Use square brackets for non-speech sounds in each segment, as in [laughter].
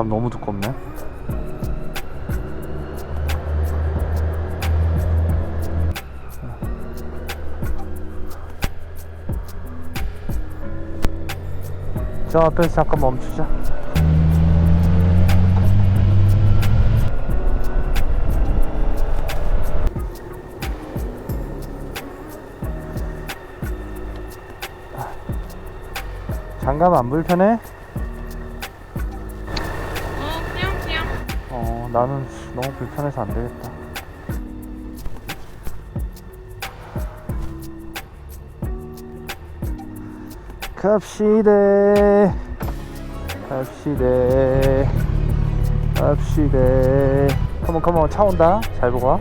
아 장갑 너무 두껍네 저 앞에서 잠깐 멈추자 장갑 안 불편해? 나는 너무 불편해서 안 되겠다. 갑시다. 갑시다. 갑시다. 컴온 컴온. 차 온다. 잘 보고 와.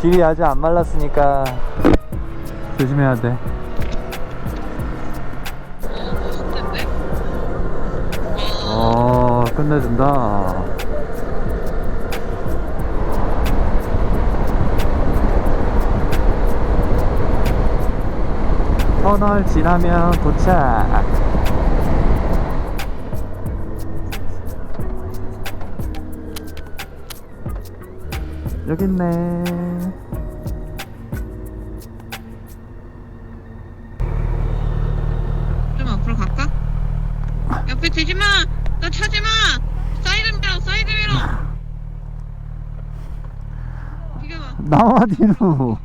길이 아직 안 말랐으니까 조심해야 돼 어 끝내준다. 터널 지나면 도착. 여기 있네. 좀 앞으로 갈까? 옆에 나 차지마 사이드 미러 사이드 미러 비켜봐 나와 뒤로.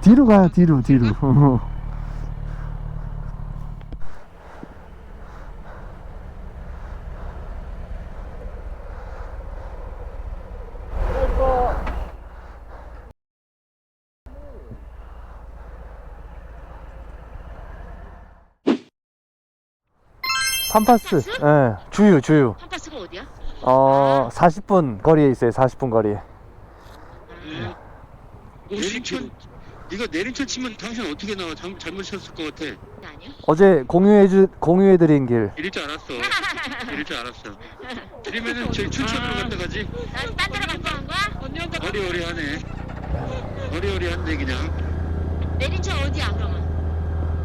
뒤로 가요 뒤로 뒤로. 팜파스? 예 주유 주유. 팜파스가 어디야? 어 40분 거리에 있어요 40분 거리에 내린천 이거 내린천 치면 당신 어떻게 나와? 잘, 잘못 쳤을 것 같아. 아니야? 어제 공유해주 공유해드린 길 이럴 줄 알았어. [laughs] 이럴 줄 알았어. 그러면은 저희 춘천으로 갔다 가지. 난딴 데로 갔다 온 거야? 언니한테 어리어리하네. 어리어리한데 그냥. 내린차 어디야 그러면?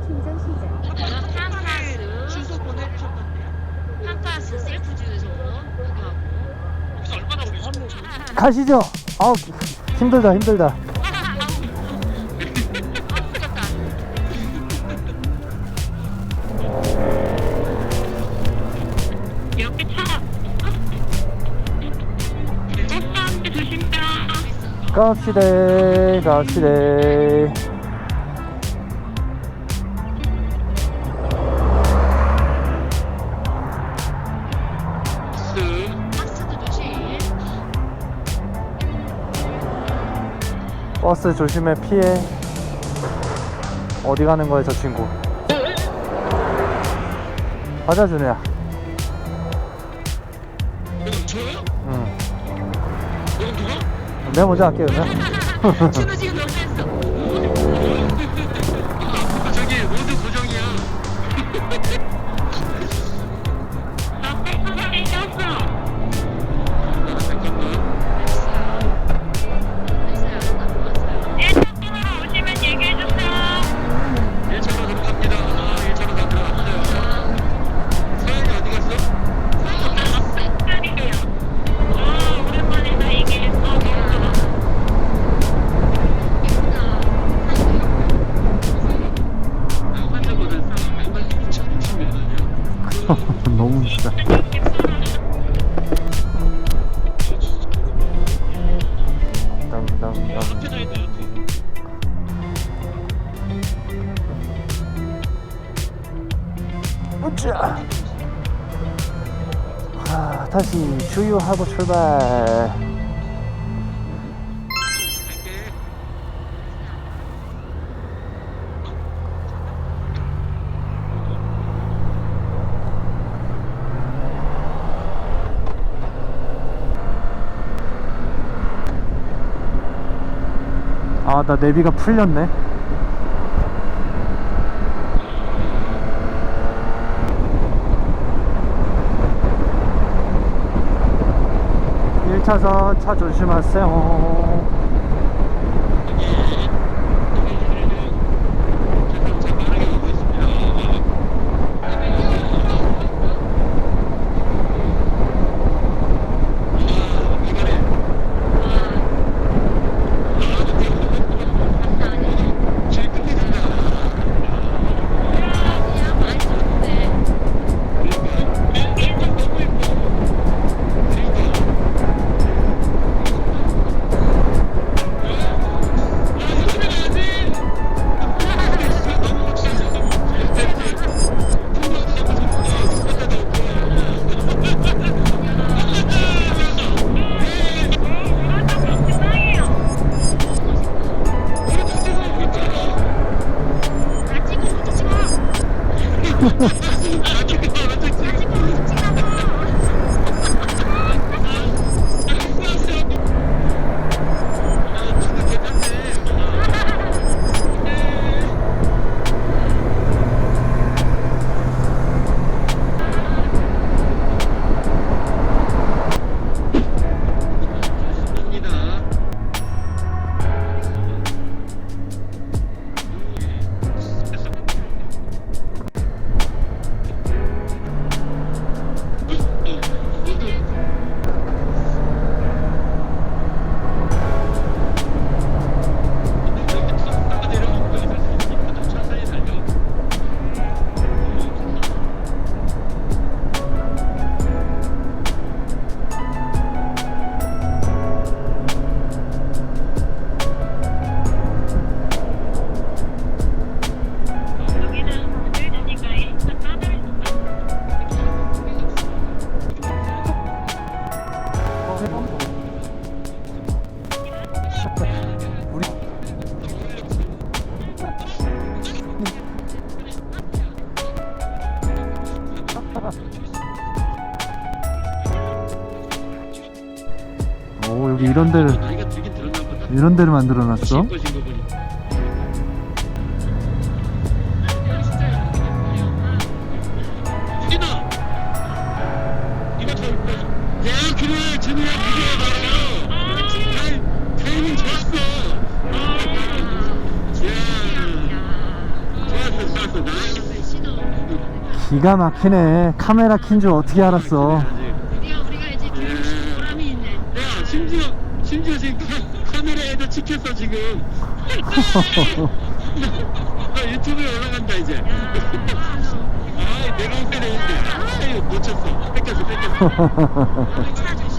충전 시작. 팜파스 주소 보내주셨던데 팜파스 셀프 주유소 여기 하고 혹시 얼마나 걸리죠? 가시죠 아 힘들다 힘들다 갑시다. 갑시다. 버스 조심해 피해. 어디 가는 거야 저 친구? 이거 저요? 내가 먼저 할게 그러면 [laughs] 으쌰 아, 다시 주유하고 출발. 아나 내비가 풀렸네 차선 차 조심하세요. Ha. [laughs] 오 여기 이런 데를. 이런 데를 만들어 놨어. 기가 막히네. 카메라 킨 줄 어떻게 알았어 우리가 이제 기회를 줄 보람이 있네. 야, 심지어, 심지어 지금 카, 카메라에도 찍혔어, 지금. 나 [laughs] 유튜브에 올라간다, 이제. 아, 내가 올 때는 있는데. 아, 이거 놓쳤어. 뺏겼어, 뺏겼어. 우리 차 주시.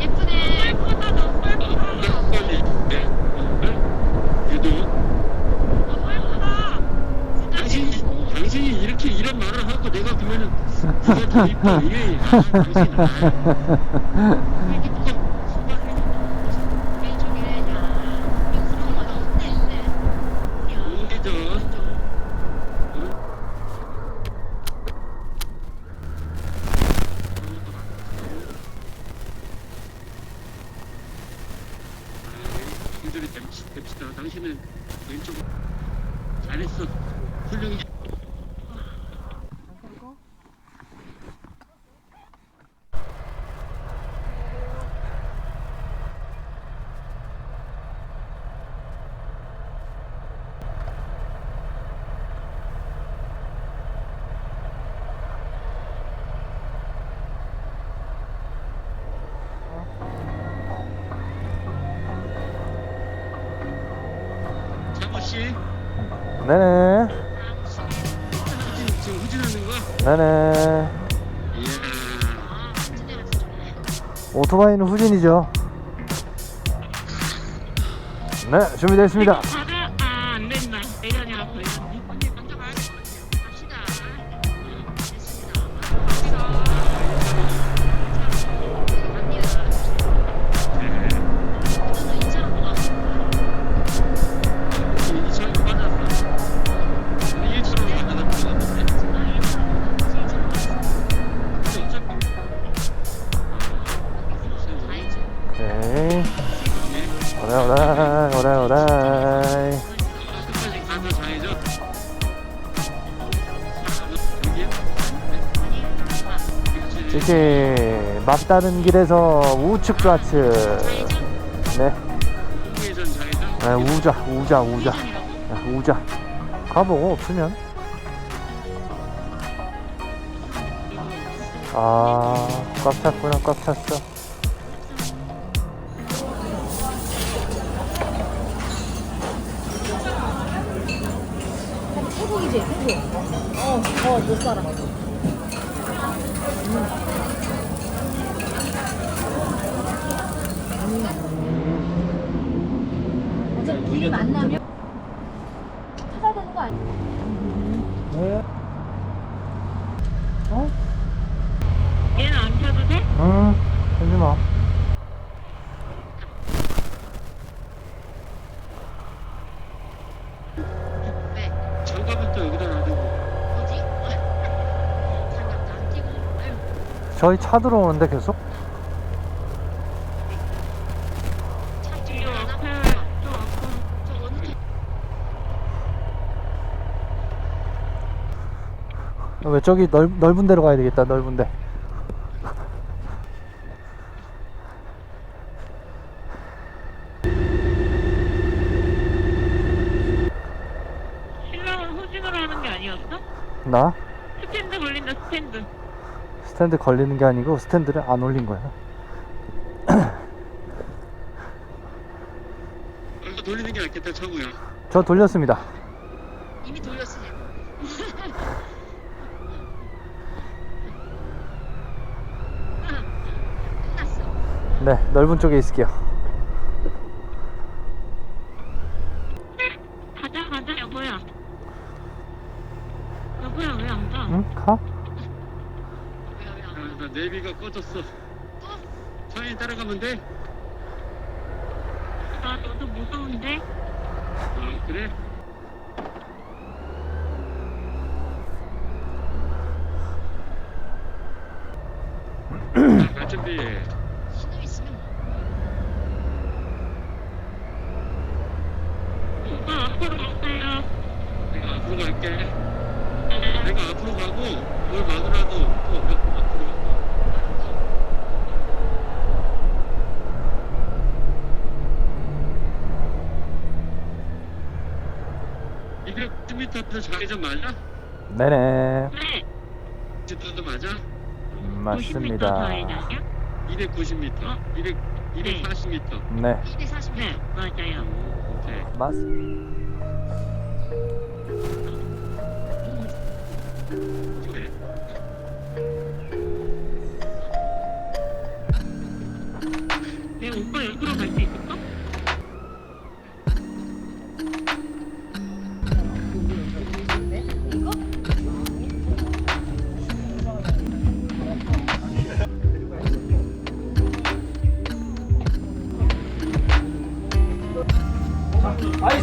예쁘네. 예쁘다. 너무 예쁘다. 빨리. 네. 유도. 너무 예쁘다. 당신, 당신이 이렇게 이런 말을 하고 내가 그러면은 누가 더 이뻐? 이게 아, 당신. 아, 이렇게 누가 왼쪽에 야, 그런 거 너무 예쁘네. 야, 우회전. 됩시다. 당신은 왼쪽 잘했어. 훌륭해. 장호 씨, 네네. 후진 지금 후진하는 거? 네네. 오토바이는 후진이죠. 네, 준비됐습니다. 이렇게 막다른 길에서 우측 좌측. 네, 네 우자 우자 우자? 네, 우자. 가보고 없으면. 아꽉 찼구나 꽉 찼어. 태국이지 태국 어어못 살아 어차피 둘이 만나면 찾 네. 어? 얘는 안 켜도 돼? 응 하지마 왜? 장갑은 또 여기다 놔두고 뭐지? [laughs] 장갑도 안 끼고 아유 저희 차 들어오는데 계속 차 뒤로 앞에 또 앞으로 저 어느 쪽 왜 저기 넓, 넓은 데로 가야 되겠다 넓은 데. 신랑은 후진으로 하는 게 아니었어? 나? 스탠드 걸린다 스탠드. 스탠드 걸리는 게 아니고 스탠드를 안 올린 거야. 아, 돌리는 게 낫겠다 차고야. 저 돌렸습니다 이미 돌렸어 쟤 끝났어 네 넓은 쪽에 있을게요 가자 가자 여보야 여보야 왜 안 가? 응? 가? 여보야 왜안 가? 아, 나 내비가 꺼졌어 또? 차에 따라가면 돼? 나 너도 무서운데? 아 그래? 자, 갈 준비 신호 있으면 오빠 앞으로 가세요 내가 앞으로 갈게 내가 앞으로 가고 뭘 막으라도 또 앞으로 가210m에서 좌회전 맞아? 네네 네 10m도 맞아? 음, 맞습니다 290m, 200, 240m. 네 240m 네 맞아요 오케이. 맞 그래. 내 오빠 옆으로 갈수 있을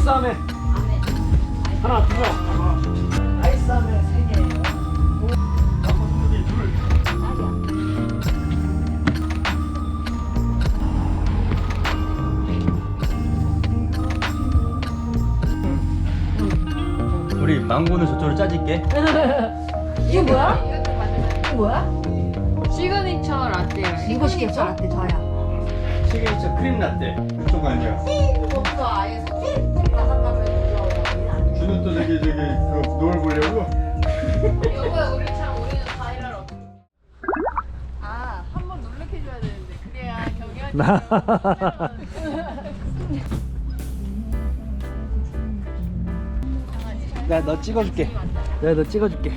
아이스 아메 하나 두 명 아이스 아메 세 개예요 우리 망고는 저쪽으로 짜질게. [laughs] 이게 뭐야? 이게 뭐야? 시그니처 라떼요. 이거 시켰어? 라떼 저야 시그니처 크림 라떼. 그쪽 아니야. 없어 아예 저기 저기 그 노을 보려고. 여보야 우리 참 우리는 바이럴 없. 아한 번 놀래켜줘야 되는데 그래야 경연이. 내가 너 찍어줄게 내가 너 찍어줄게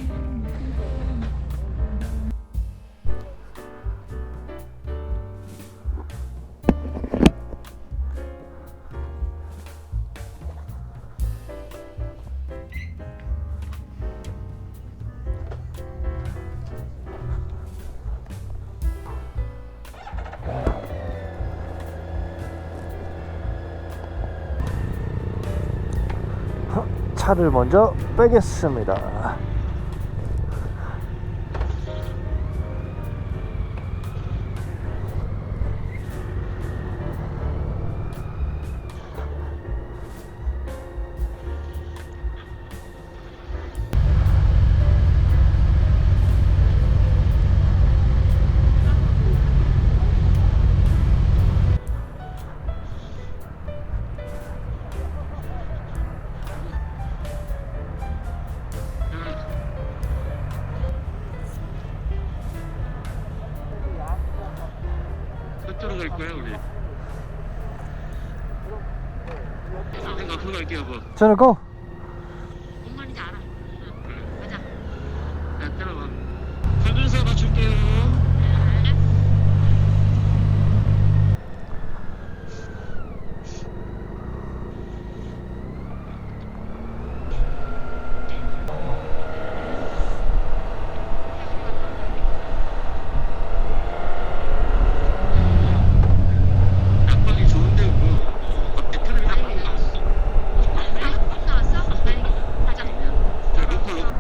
차를 먼저 빼겠습니다 갈게 여보 저를 고! 뭔 말인지 알아. 응, 가자. 야 따라와 가면서 맞출게요 난방이 좋은데 뭐 대표님이 난방 나왔어 아, 나왔어? 아니, 가자. 자 로컬 로컬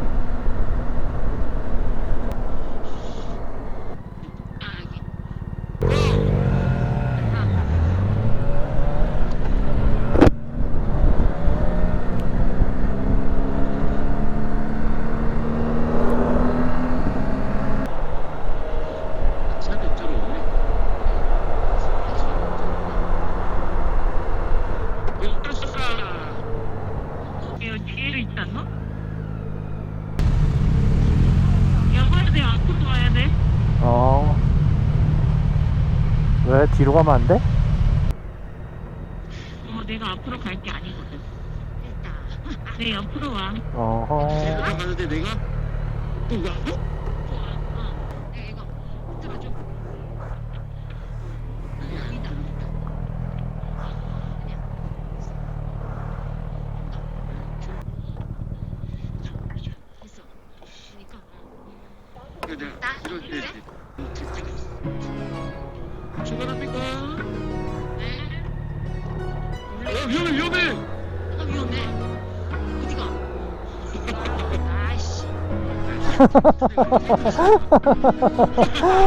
아, 여기. 차도 이쪽으로 오네 이거 뒤에도 있지 않나? 야, 가야 돼. 앞으로 와야 돼. 어. 왜 뒤로 가면 안 돼? 어, 내가 앞으로 갈 게 아니거든. 됐다. 내 옆으로 와. 어허. 내가 또가 위험해 위험해 어, 위험해. 어디가? 아이씨.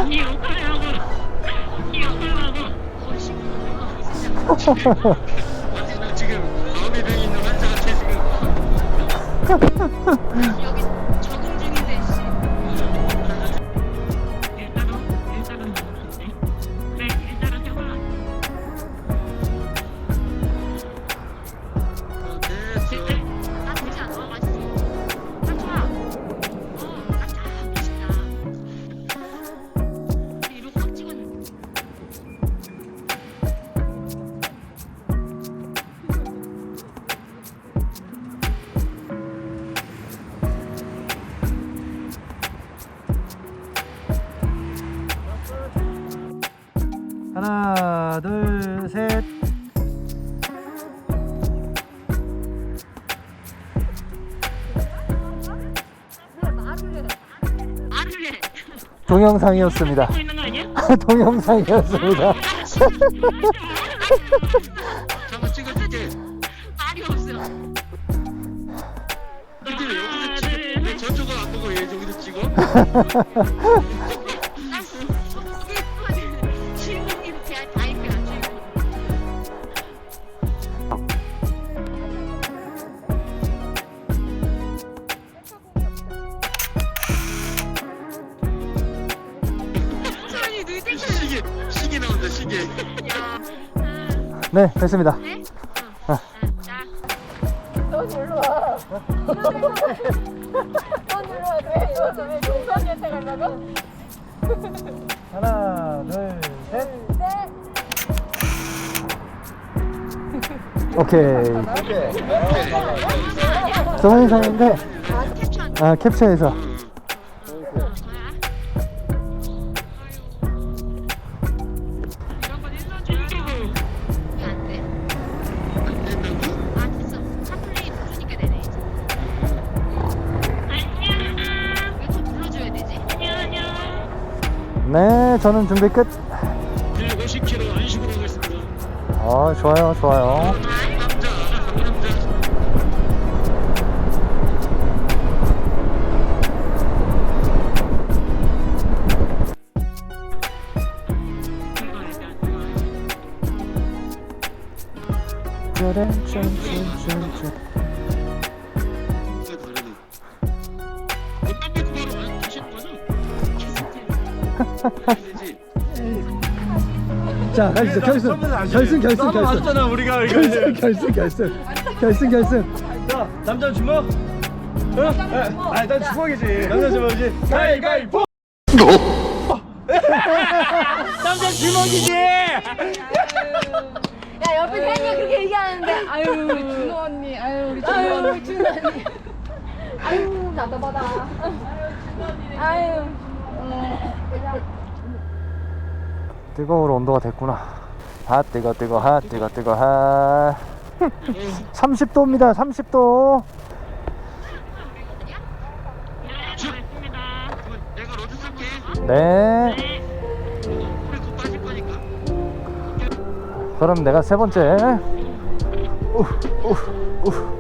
이 하고. 이 하고. 지금 마음의 병이 있는 환자한테 지금 [laughs] [laughs] 여기 동영상이었습니다. 하고 있는 거 아니야? 동영상이었습니다. 잠깐 찍어줄게 말이 없어. 근데 왜 여기서 왜 저쪽은 안 보고 얘 저기서 찍어? 네, 됐습니다. 네? 아. 응. 자. 너 놀러 와. 너 놀러 와. 왜? 이거 왜 동선이한테 가려고? 하나, 둘, 셋. 네. 오케이. 동영상인데, 아, 캡처한 아, 캡처해서. 네, 저는 준비 끝. 150km 안식으로 가겠습니다 어, 좋아요, 좋아요. 남자 남자 짜란, 짠, 짠, 짠, [laughs] 자, 가시죠. 결승. 결승, 결승, 결승. 맞잖아 우리가 이거. 결승, 결승, 결승. 결승, 결승. 자 남자 주먹? 어? 아, 아난 주먹이지. 남자 주먹이지. 가위가위보. 남자 주먹이지. 야 옆에 팬이 그렇게 얘기하는데 아유. 준호 언니. 아유 우리 준호 언니. 준호 언니. 아유 나도 받아. 아유 뜨거운 온도가 됐구나. 아 뜨거 뜨거 하 뜨거 뜨거 하. 30도입니다. 30도. 그럼 내가 로드 쓸게. 네. 그럼 내가 세 번째. 우, 우, 우.